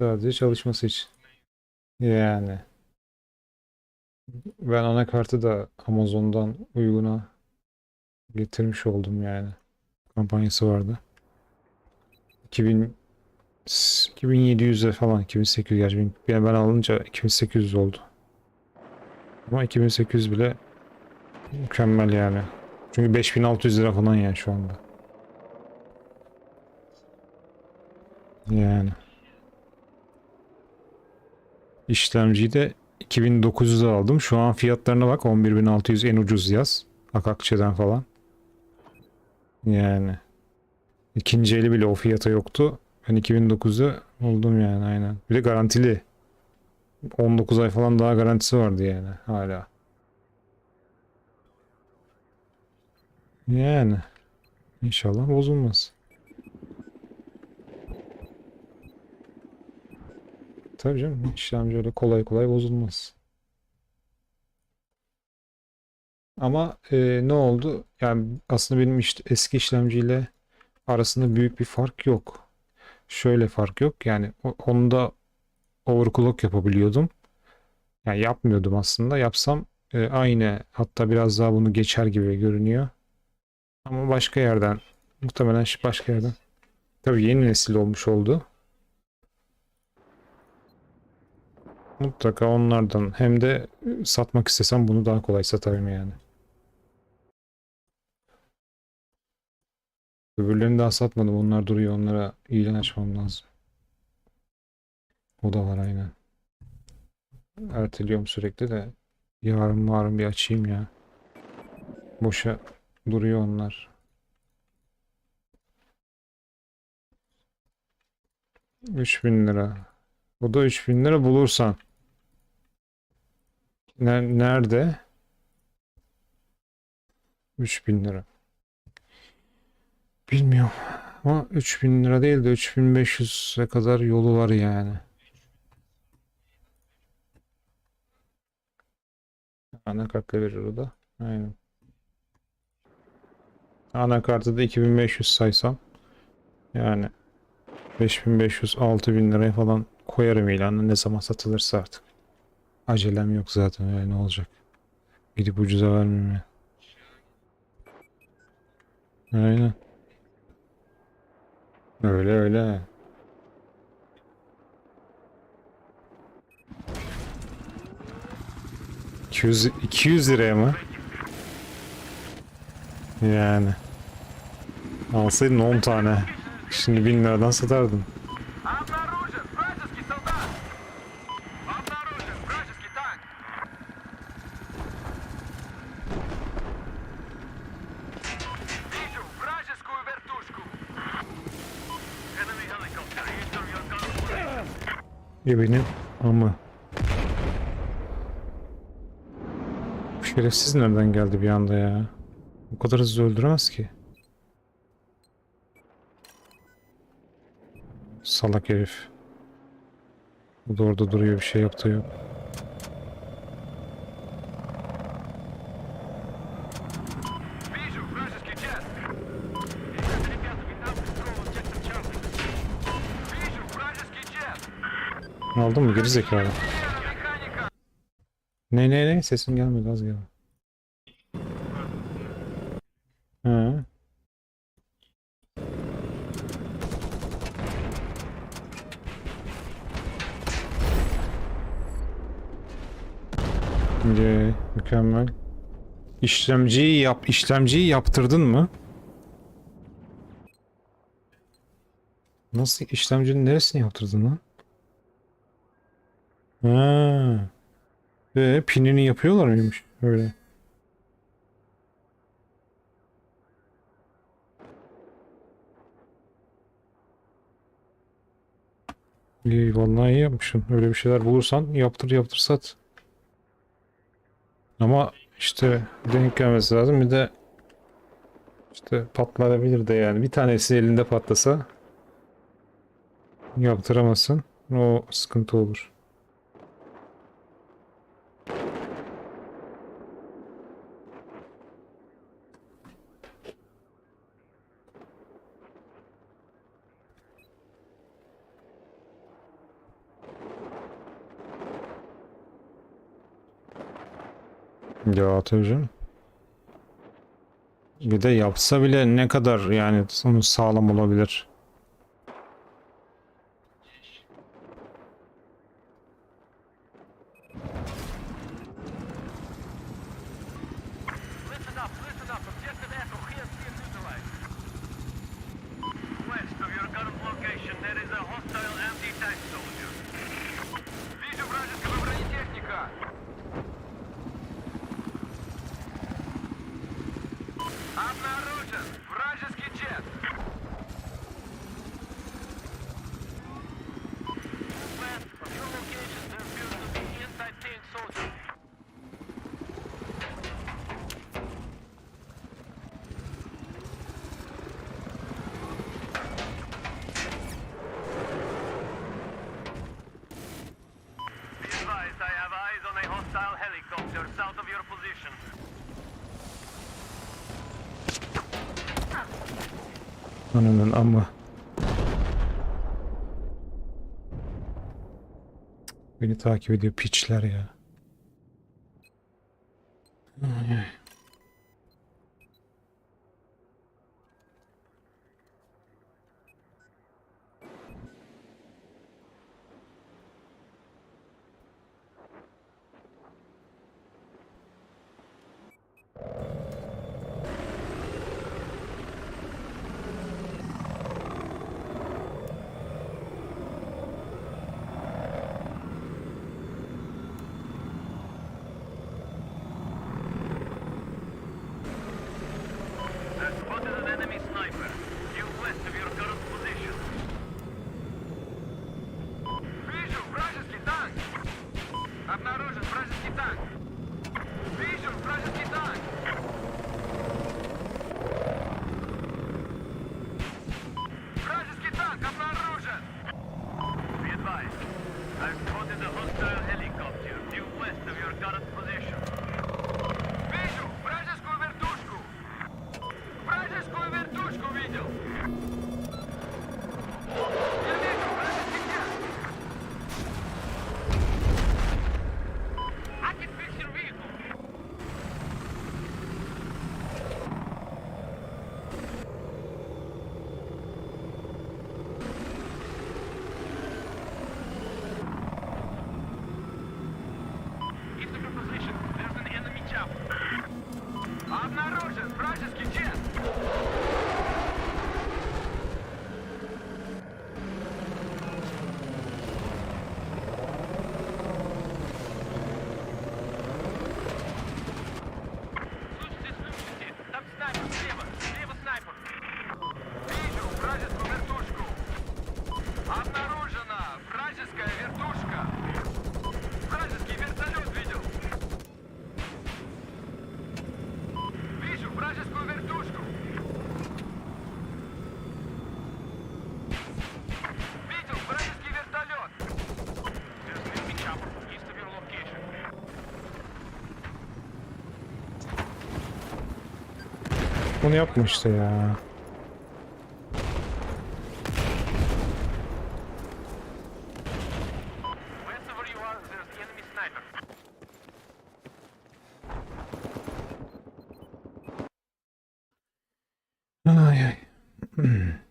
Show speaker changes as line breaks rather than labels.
Sadece çalışması için. Yani. Ben anakartı da Amazon'dan uyguna getirmiş oldum yani. Kampanyası vardı. 2000 2700'e falan 2800 gerçi yani ben alınca 2800 oldu. Ama 2800 bile mükemmel yani. Çünkü 5600 lira falan yani şu anda. Yani. İşlemciyi de 2900'e aldım. Şu an fiyatlarına bak 11600 en ucuz yaz. Akakçe'den falan. Yani. İkinci eli bile o fiyata yoktu. Ben 2009'u oldum yani aynen. Bir de garantili. 19 ay falan daha garantisi vardı yani hala. Yani. İnşallah bozulmaz. Tabii canım işlemci öyle kolay kolay bozulmaz. Ama e, ne oldu? Yani aslında benim işte eski işlemciyle arasında büyük bir fark yok. Şöyle fark yok. Yani onda overclock yapabiliyordum. Yani yapmıyordum aslında. Yapsam e, aynı hatta biraz daha bunu geçer gibi görünüyor. Ama başka yerden muhtemelen başka yerden. Tabii yeni nesil olmuş oldu. Mutlaka onlardan hem de e, satmak istesem bunu daha kolay satarım yani. Öbürlerini daha satmadım. Onlar duruyor. Onlara ilan açmam lazım. O da var aynen. Erteliyorum sürekli de. Yarın yarın bir açayım ya. Boşa duruyor onlar. 3000 lira. O da 3000 lira bulursan. Ne- Nerede? 3000 lira. Bilmiyorum. Ama 3000 lira değil de 3500'e kadar yolu var yani. Anakartla verir o da. Aynen. Anakartı da 2500 saysam. Yani 5500 6000 liraya falan koyarım ilanı ne zaman satılırsa artık. Acelem yok zaten öyle ne olacak. Gidip ucuza vermeyeyim ya. Aynen. Öyle öyle. ...200, 200 liraya mı? Yani. Alsaydın 10 tane. Şimdi 1000 liradan satardın. Gebenin ama. Bu şerefsiz nereden geldi bir anda ya? Bu kadar hızlı öldüremez ki. Salak herif. Bu da orada duruyor bir şey yaptığı yok. Aldın mı geri zekalı? Ne ne ne sesin gelmedi az gel. Ha. Şimdi mükemmel. İşlemciyi yap işlemciyi yaptırdın mı? Nasıl işlemcinin neresini yaptırdın lan? Ha. Ve pinini yapıyorlar mıymış öyle? İyi vallahi iyi yapmışsın. Öyle bir şeyler bulursan yaptır yaptır sat. Ama işte denk gelmesi lazım. Bir de işte patlayabilir de yani. Bir tanesi elinde patlasa yaptıramazsın. O sıkıntı olur.
Ya Dağıtıcı. Bir de yapsa bile ne kadar yani sağlam olabilir. Ananın ama. Beni takip ediyor piçler ya. Ay. Bunu yapmıştı ya. Ay ay. Hmm.